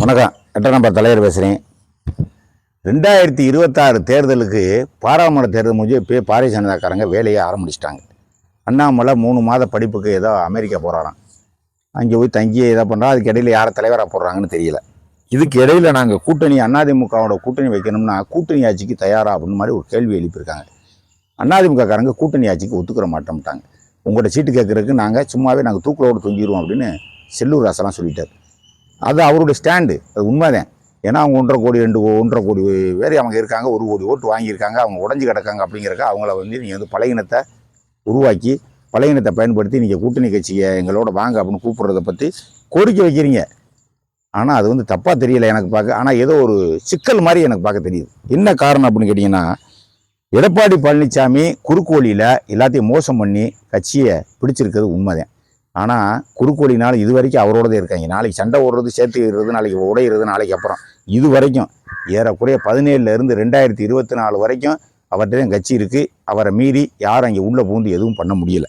வணக்கம். எட்ட நம்பர் தலைவர் பேசுகிறேன் ரெண்டாயிரத்தி இருபத்தாறு தேர்தலுக்கு பாராளுமன்ற தேர்தல் முடிஞ்சு இப்போ பாரதிய ஜனதாக்காரங்க வேலையை ஆரம்பிச்சிட்டாங்க. அண்ணாமலை மூணு மாத படிப்புக்கு ஏதோ அமெரிக்கா போகிறாராம் அங்கே போய் தங்கி ஏதோ பண்ணுறா அதுக்கு இடையில யாரை தலைவராக போடுறாங்கன்னு தெரியல. இதுக்கு இடையில நாங்கள் கூட்டணி அண்ணாதிமுகவோட கூட்டணி வைக்கணும்னா கூட்டணி ஆட்சிக்கு தயாரா அப்படின்னு மாதிரி ஒரு கேள்வி எழுப்பியிருக்காங்க. அண்ணாதிமுகக்காரங்க கூட்டணி ஆட்சிக்கு ஒத்துக்கிற மாட்டோம்ட்டாங்க உங்கள்கிட்ட சீட்டு கேட்கறதுக்கு நாங்கள் சும்மாவே நாங்கள் தூக்கிலோடு தொங்கிடுவோம் அப்படின்னு செல்லூர் ராசெல்லாம் சொல்லிட்டார். அது அவருடைய ஸ்டாண்டு. அது உண்மைதான். ஏன்னா அவங்க ஒன்றரை கோடி ரெண்டு ஒன்றரை கோடி பேர் அவங்க இருக்காங்க ஒரு கோடி ஓட்டு வாங்கியிருக்காங்க அவங்க உடஞ்சி கிடக்காங்க அப்படிங்கிறக்க அவங்கள வந்து நீங்கள் வந்து பழையினத்தை உருவாக்கி பழையினத்தை பயன்படுத்தி நீங்கள் கூட்டணி கட்சியை எங்களோட வாங்க அப்படின்னு கூப்பிட்றத பற்றி கோரிக்கை வைக்கிறீங்க. ஆனால் அது வந்து தப்பாக தெரியல எனக்கு பார்க்க ஆனால் ஏதோ ஒரு சிக்கல் மாதிரி எனக்கு பார்க்க தெரியுது. என்ன காரணம் அப்படின்னு கேட்டிங்கன்னா எடப்பாடி பழனிசாமி குறுக்கோலியில் எல்லாத்தையும் மோசம் பண்ணி கட்சியை பிடிச்சிருக்கிறது உண்மைதான். ஆனால் குறுக்கோடினால் இது வரைக்கும் அவரோடதே இருக்காங்க. நாளைக்கு சண்டை ஓடுறது விடுறது நாளைக்கு உடையிறது நாளைக்கு அப்புறம். இது வரைக்கும் ஏறக்குறைய பதினேழுல இருந்து ரெண்டாயிரத்தி இருபத்தி நாலு வரைக்கும் அவர்கிட்ட தான் கட்சி இருக்குது அவரை மீறி யாரும் அங்கே உள்ளே பூந்து எதுவும் பண்ண முடியலை.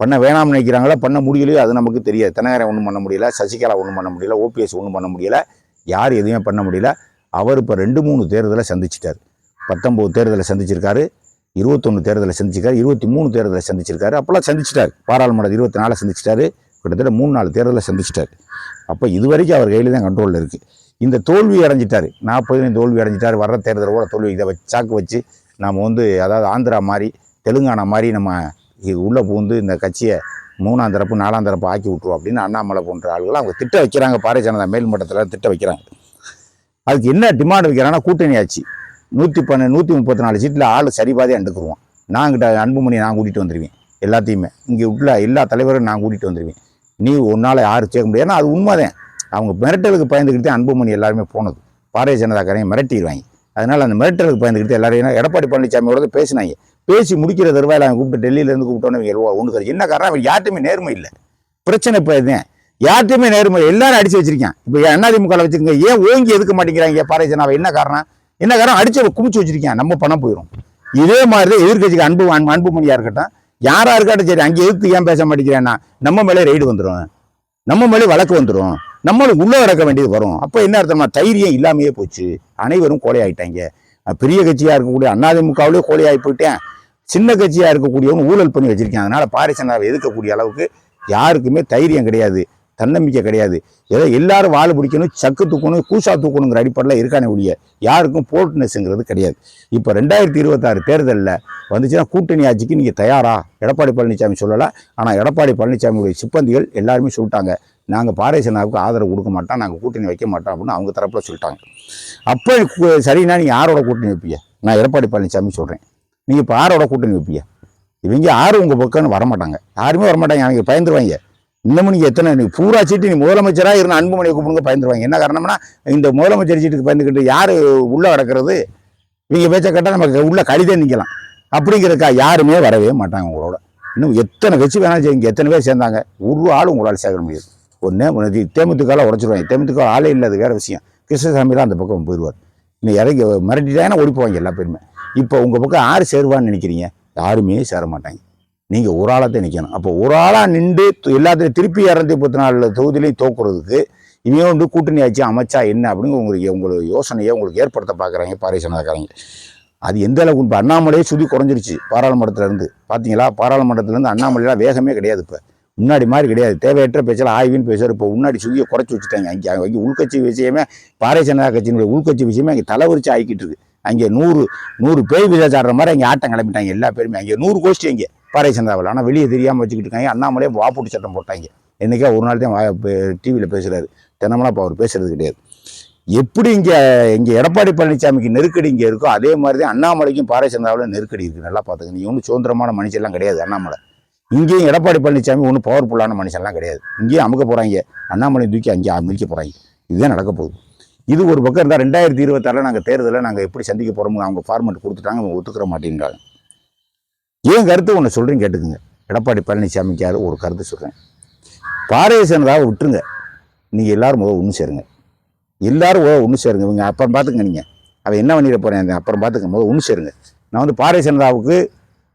பண்ண வேணாம்னு நினைக்கிறாங்களா? பண்ண முடியலையோ? அது நமக்கு தெரியாது. தென்னகரை ஒன்றும் பண்ண முடியல. சசிகலா ஒன்றும் பண்ண முடியல. ஓபிஎஸ் ஒன்றும் பண்ண முடியல. யார் எதுவுமே பண்ண முடியல. அவர் இப்போ ரெண்டு மூணு தேர்தலை சந்திச்சிட்டார். பத்தொம்போது தேர்தலை சந்திச்சிருக்காரு. இருபத்தொன்று தேர்தலை சந்திச்சிருக்காரு இருபத்தி மூணு தேர்தலை சந்திச்சிருக்காரு. அப்போல்லாம் சந்திச்சிட்டார். பாராளுமன்ற இருபத்தி நாலு சந்திச்சிட்டாரு. கிட்டத்தட்ட மூணு நாலு தேர்தலை சந்திச்சிட்டார். அப்போ இது வரைக்கும் அவர் கையில் தான் கண்ட்ரோலில் இருக்குது இந்த தோல்வி அடைஞ்சிட்டார். நாற்பது தோல்வி அடைஞ்சிட்டார். வர்ற தேர்தல் கூட தோல்வி இதை வச்சு சாக்கு வச்சு நாம் வந்து அதாவது ஆந்திரா மாதிரி தெலுங்கானா மாதிரி நம்ம உள்ளே பூந்து இந்த கட்சியை மூணாம் தரப்பு நாலாம் தரப்பு ஆக்கி விட்ருவோம் அப்படின்னு அண்ணாமலை போன்ற ஆளுகள் அவங்க திட்ட வைக்கிறாங்க. பாரதிய ஜனதா மேல்மட்டத்தில் திட்ட வைக்கிறாங்க. அதுக்கு என்ன டிமாண்ட் வைக்கிறாங்கன்னா கூட்டணி ஆச்சு நூற்றி பன்ன நூற்றி முப்பத்தி நாலு சீட்டில் ஆள் சரிப்பாதான் எடுத்துருவோம் நாங்கள் கிட்ட அன்புமணி நான் கூட்டிகிட்டு வந்துடுவேன் எல்லாத்தையுமே. இங்கே உள்ள எல்லா தலைவரும் நான் கூட்டிகிட்டு வந்துடுவேன் நீ உன்னால் யாரும் சேர்க்க முடியாது. ஏன்னா அது உண்மைதான். அவங்க மிரட்டலுக்கு பயந்துக்கிட்டு தான் அன்புமணி எல்லாருமே போனது. பாரதிய ஜனதாக்காரையும் மிரட்டிடுவாங்க. அதனால் அந்த மிரட்டலுக்கு பயந்துக்கிட்டு எல்லாரையும் எடப்பாடி பழனிசாமியோட பேசினாங்க. பேசி முடிக்கிற தருவாயில் அவன் கூப்பிட்டு டெல்லியிலேருந்து கூப்பிட்டோன்னு ஒன்று என்ன காரணம்? அவன் யார்ட்டுமே நேர்மை இல்லை. பிரச்சனை இப்போ இதுதான். யார்ட்டுமே நேர்மை எல்லாரும் அடிச்சு வச்சிருக்கேன். இப்போ அதிமுக வச்சிருக்கீங்க ஏன் ஓங்கி எதுக்க மாட்டேங்கிறாங்க? பாரதிய ஜனதாவை என்ன காரணம்? என்ன காரணம்? அடிச்சு குமிச்சு வச்சிருக்கேன். நம்ம பணம் போயிடும் இதே மாதிரி தான் எதிர்கட்சிக்கு அன்பு அன்பு- அன்புமணியா இருக்கட்டும். யாரா இருக்கட்டும் சரி அங்கே எதிர்த்து ஏன் பேச மாட்டேங்கிறேன்னா நம்ம மேலே ரைடு வந்துடும் நம்ம மேலே வழக்கு வந்துடும் நம்மளுக்கு உள்ளே இறக்க வேண்டியது வரும். அப்போ என்ன அர்த்தம்னா தைரியம் இல்லாமையே போச்சு. அனைவரும் கோழையாயிட்டாங்க. பெரிய கட்சியாக இருக்கக்கூடிய அதிமுகவிலே கோழையாகி போயிட்டேன். சின்ன கட்சியாக இருக்கக்கூடியவன் ஊழல் பண்ணி வச்சிருக்கேன். அதனால் பாரிசனாவை எதிர்க்கக்கூடிய அளவுக்கு யாருக்குமே தைரியம் கிடையாது. தன்னம்பிக்கை கிடையாது. ஏதோ எல்லாரும் வாழை பிடிக்கணும் சக்கு தூக்கணும் கூசா தூக்கணுங்கிற அடிப்படையில் இருக்கானே ஒழிய யாருக்கும் போர்ட்னஸ்ங்கிறது கிடையாது. இப்போ ரெண்டாயிரத்தி இருபத்தாறு தேர்தலில் வந்துச்சுன்னா கூட்டணி ஆட்சிக்கு நீங்கள் தயாரா? எடப்பாடி பழனிசாமி சொல்லலை. ஆனால் எடப்பாடி பழனிசாமியுடைய சிப்பந்திகள் எல்லாருமே சொல்லிட்டாங்க. நாங்கள் பாரேசனாவுக்கு ஆதரவு கொடுக்க மாட்டோம் நாங்கள் கூட்டணி வைக்க மாட்டோம் அப்படின்னு அவங்க தரப்பில் சொல்லிட்டாங்க. அப்போ சரினா சரின்னா நீங்கள் யாரோட கூட்டணி வைப்பீங்க? நான் எடப்பாடி பழனிசாமி சொல்கிறேன் நீங்கள் இப்போ யாரோட கூட்டணி வைப்பீங்க? இவங்க யாரும் உங்கள் பக்கம்னு வரமாட்டாங்க. யாருமே வரமாட்டாங்க. அவங்க பயந்துருவாங்க. இன்னமும் நீங்கள் எத்தனை நீ பூரா சீட்டு நீ முதலமைச்சராக இருந்த அன்புமணியை கூப்பிடுங்க பயந்துருவாங்க. என்ன காரணம்னா இந்த முதலமைச்சர் சீட்டுக்கு பயந்துக்கிட்டு யார் உள்ளே கிடக்கிறது? இவங்க பேச்ச கேட்டால் நமக்கு உள்ள கடிதம் நிற்கலாம் அப்படிங்கிறக்கா யாருமே வரவே மாட்டாங்க உங்களோட. இன்னும் எத்தனை கட்சி வேணாலும் செய்யுங்க எத்தனை பேர் சேர்ந்தாங்க? ஒரு ஆள் உங்களால் சேர்க்க முடியாது. ஒன்று தேமுதிகால உடச்சிருவாங்க. தேமுதிக ஆளே இல்லை அது வேறு விஷயம். கிருஷ்ணசாமி தான் அந்த பக்கம் போயிடுவார். இன்னும் இறங்கி மிரட்டிட்டாங்கன்னா ஓடி போவாங்க எல்லா பேருமே. இப்போ உங்கள் பக்கம் யார் சேருவான்னு நினைக்கிறீங்க? யாருமே சேர மாட்டாங்க. நீங்கள் ஒரு ஆளாக தான் நிற்கணும் அப்போ ஒரு ஆளாக நின்று து- எல்லாத்தையும் திருப்பி இரநூத்தி முப்பத்தி நாலு தொகுதியிலையும் தோக்குறதுக்கு இவங்க வந்து கூட்டணி ஆச்சு அமைச்சா என்ன அப்படின்னு உங்களுக்கு உங்களுக்கு யோசனையை உங்களுக்கு ஏற்படுத்த பார்க்குறாங்க பாரதிய அது எந்த அளவுக்கு இப்போ அண்ணாமலையே சுதி குறைஞ்சிருச்சு பாராளுமன்றத்துலேருந்து பார்த்தீங்களா பாராளுமன்றத்துலேருந்து அண்ணாமலையெல்லாம் வேகமே கிடையாது இப்போ. முன்னாடி மாதிரி கிடையாது. தேவையற்ற பேச்சல ஆய்வின்னு பேசுகிற இப்போ முன்னாடி சுதியை குறைச்சி வச்சுட்டாங்க. அங்கே அங்கே உள்கட்சி விஷயமே பாரதிய ஜனதா கட்சியினுடைய உள்கட்சி விஷயமே அங்கே தலைவரிச்சு ஆகிக்கிட்டு இருக்கு. அங்கே நூறு நூறு பேய் விசாச்சாடுற மாதிரி அங்கே ஆட்டம் கிளம்பிட்டாங்க எல்லா பேருமே. அங்கே நூறு கோஷ்டி அங்கே. பாரதிய ஜனதாவில் ஆனால் வெளியே தெரியாமல் வச்சுக்கிட்டு இருக்காங்க அண்ணாமலையே வாப்புட்டு சட்டம் போட்டாங்க. என்றைக்கா ஒரு நாள் தான் டிவியில் பேசுகிறாரு தினமெல்லாம் இப்போ அவர் பேசுறது கிடையாது. எப்படி இங்கே இங்கே எடப்பாடி பழனிசாமிக்கு நெருக்கடி இங்கே இருக்கோ அதே மாதிரி தான் அண்ணாமலைக்கும் பாரதிய ஜனதாவில் நெருக்கடி இருக்குது நல்லா பார்த்துங்க நீ ஒன்றும் சுதந்திரமான மனுஷன்லாம் கிடையாது அண்ணாமலை. இங்கேயும் எடப்பாடி பழனிசாமி ஒன்றும் பவர்ஃபுல்லான மனுஷன்லாம் கிடையாது. இங்கேயும் அமுக்க போகிறாங்க அண்ணாமலை தூக்கி அங்கே மிதிக்க போகிறாங்க இதுதான் நடக்க போகுது. இது ஒரு பக்கம் இருந்தால் ரெண்டாயிரத்தி இருபத்தாறில் நாங்கள் தேர்தலில் நாங்கள் எப்படி சந்திக்க போகிறோமோ அவங்க ஃபார்மெட் கொடுத்துட்டாங்க அவங்க ஒத்துக்கிற மாட்டேங்கிறாங்க ஏன் கருத்து ஒன்று சொல்கிறேன் கேட்டுக்குங்க. எடப்பாடி பழனிசாமிக்காரு ஒரு கருத்து சொல்கிறேன் பாரதேசனதாக விட்டுருங்க. நீங்கள் எல்லாரும் முதல் ஒன்று சேருங்க. எல்லாரும் முதல் ஒன்று சேருங்க. இவங்க அப்புறம் பார்த்துங்க நீங்கள் அவன் என்ன பண்ணிட போகிறேன் அப்புறம் பார்த்துங்க முதல் ஒன்று சேருங்க. நான் வந்து பாரதேசனதாவுக்கு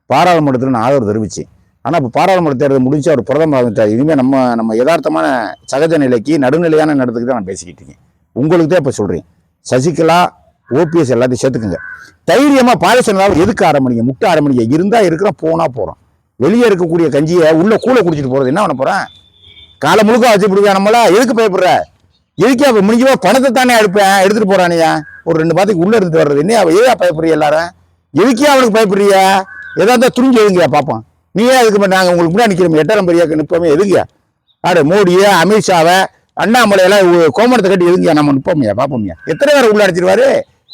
பாராளுமன்றத்தில் நான் ஆதரவு தெரிவித்தேன் ஆனால் இப்போ பாராளுமன்ற தேர்தல் முடிஞ்சு அவர் பிரதமர் வந்துட்டார் இனிமேல் நம்ம நம்ம யதார்த்தமான சகஜ நிலைக்கு நடுநிலையான நடத்துக்கு தான் நான் பேசிக்கிட்டு இருக்கேன். உங்களுக்கு தான் இப்போ சொல்கிறேன் சசிகலா ஓபிஎஸ் எல்லாத்தையும் சேர்த்துக்குங்க. தைரியமாக பாரிசனாவை எதுக்கு ஆரம்பிங்க முட்டை ஆரம்பிங்க இருந்தால் இருக்கிறோம் போனால் போகிறோம் வெளியே இருக்கக்கூடிய கஞ்சியை உள்ளே கூழ குடிச்சிட்டு போகிறது என்ன பண்ண போகிறேன் காலை முழுக்க வச்சு பிடிக்க நம்மளா? எதுக்கு பயப்படுற? எதுக்கே அப்போ முடிஞ்சவோ பணத்தை தானே எடுப்பேன் எடுத்துகிட்டு போகிறானியா ஒரு ரெண்டு பாத்துக்கு உள்ளே இருந்துட்டு வர்றது. என்ன அவள் ஏதா பயப்படுறிய எல்லாரும் எதுக்கே அவனுக்கு பயப்படுறிய? ஏதாவது துணிஞ்சு எதுங்கயா பார்ப்போம் நீயே அதுக்கு நாங்கள் உங்களுக்கு முன்னாடி நிற்கிறோம் எட்டாரம் பெரியாக்கு நிற்போமே எதுங்கயா ஆடு மோடியை அமித்ஷாவை அண்ணாமலையெல்லாம் கோமரத்தை கட்டி எதுங்கயா நம்ம நிற்போமையா பார்ப்போம்யா எத்தனை பேர் உள்ள அடிச்சிருவாரு?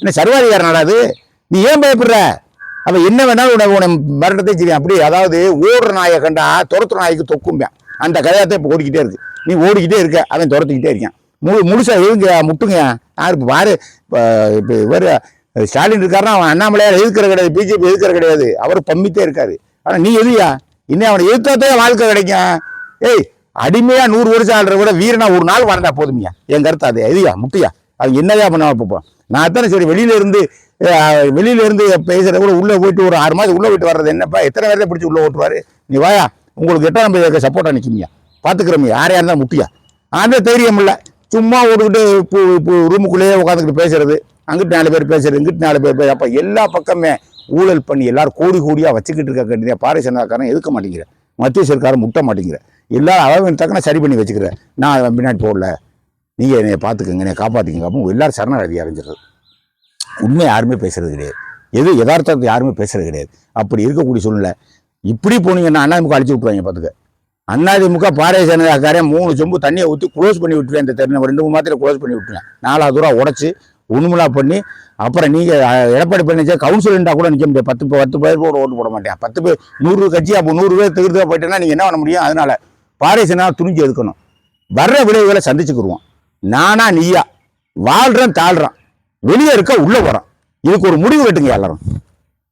என்ன சர்வாதிகார நாடாது நீ ஏன் பயப்படுற? அவ என்ன வேணாலும் உனக்கு உன மிரட்டத்தை செய்யும் அப்படி அதாவது ஓடுற நாயை கண்டா துரத்துற நாய்க்கு தொக்கும்பேன். அந்த கதையாத்தான் இப்போ ஓடிக்கிட்டே இருக்கு. நீ ஓடிக்கிட்டே இருக்க அவன் துரத்துக்கிட்டே இருக்கான். முழு முழுசா எழுதுங்க முட்டுங்க. யார் இப்போ பாரு இப்போ இப்போ இவர் ஸ்டாலின் இருக்காருன்னா அவன் அண்ணாமலையார் எதிர்க்கிற கிடையாது பிஜேபி எதிர்க்கிற கிடையாது. அவர் பம்பித்தே இருக்காரு. ஆனால் நீ எதுயா? இன்னும் அவனை எதிர்த்தாத்தான் வாழ்க்கை கிடைக்கும். ஏய் அடிமையாக நூறு வருஷம் ஆடுற விட வீரனா ஒரு நாள் வாழ்ந்தா போதுமியா? என் கருத்து அது. எதுயா? முட்டியா? அது என்னதான் பண்ண பார்ப்போம் நான் தானே சரி வெளியில இருந்து வெளியில இருந்து பேசுறத கூட உள்ள போயிட்டு ஒரு ஆறு மாதம் உள்ள போயிட்டு வர்றது என்னப்பா? எத்தனை பேரில் பிடிச்சி உள்ள ஓட்டுவாரு? நீ வாயா உங்களுக்கு எட்டாம் நம்பர் சப்போர்ட்டா நிற்குமியா பார்த்துக்கிறோம் யார் யார் தான் முட்டியா? அந்த தைரியம் இல்லை. சும்மா ஓட்டுக்கிட்டு இப்போ இப்போ ரூமுக்குள்ளேயே உட்காந்துக்கிட்டு பேசுறது. அங்கிட்டு நாலு பேர் பேசுறது இங்கிட்டு நாலு பேர் பேர் அப்போ எல்லா பக்கமே ஊழல் பண்ணி எல்லாரும் கோடி கோடியாக வச்சுக்கிட்டு இருக்க கண்டிப்பாக பாறை சனாக்காரன் எதுக்க மாட்டேங்கிற? மத்திய சர்க்காரம் முட்ட மாட்டேங்கிற. எல்லாரும் அளவு தக்கன சரி பண்ணி வச்சுக்கிறேன் நான் பின்னாடி போடல. நீங்கள் என்னை பார்த்துக்கங்க என்னை காப்பாற்றிக்கங்க அப்படின்னு எல்லாரும் சரணாகதி அடைஞ்சிடுறது. உண்மை யாருமே பேசுகிறது கிடையாது. எது யதார்த்தத்தை யாருமே பேசுறது கிடையாது. அப்படி இருக்கக்கூடிய சூழ்நிலை. இப்படி போனீங்கன்னா அண்ணாதிமுக அழிச்சு விட்டுருவாங்க பார்த்துக்க அதிமுக பாரதிய ஜனதாக்காரன் மூணு சொம்பு தண்ணியை ஊற்றி க்ளோஸ் பண்ணி விட்டுருவேன் இந்த தெருணை ரெண்டு மூணு மாத்திரை க்ளோஸ் பண்ணி விட்டுருவேன். நாலாவது ரூபா உடச்சி ஒண்ணுமுலா பண்ணி அப்புறம் நீங்கள் எடப்பாடி பழனிசாமி கவுன்சிலண்டா கூட நிற்க முடியாது. பத்து பத்து பேர் கூட ஓட்டு போட மாட்டேன். பத்து பேர் நூறு கட்சி அப்போ நூறு பேர் தகுதியாக போயிட்டேன்னா நீங்கள் என்ன பண்ண முடியும்? அதனால் பாரதிய ஜனதா துணிஞ்சு எதுக்கணும் வர்ற விளைவுகளை சந்திச்சுக்கிடுவோம் நானா நீயா? வாழ்றேன் தாழ்றான். வெளியே இருக்க உள்ள போகிறான் இதுக்கு ஒரு முடிவு கட்டுங்க எல்லாரும்.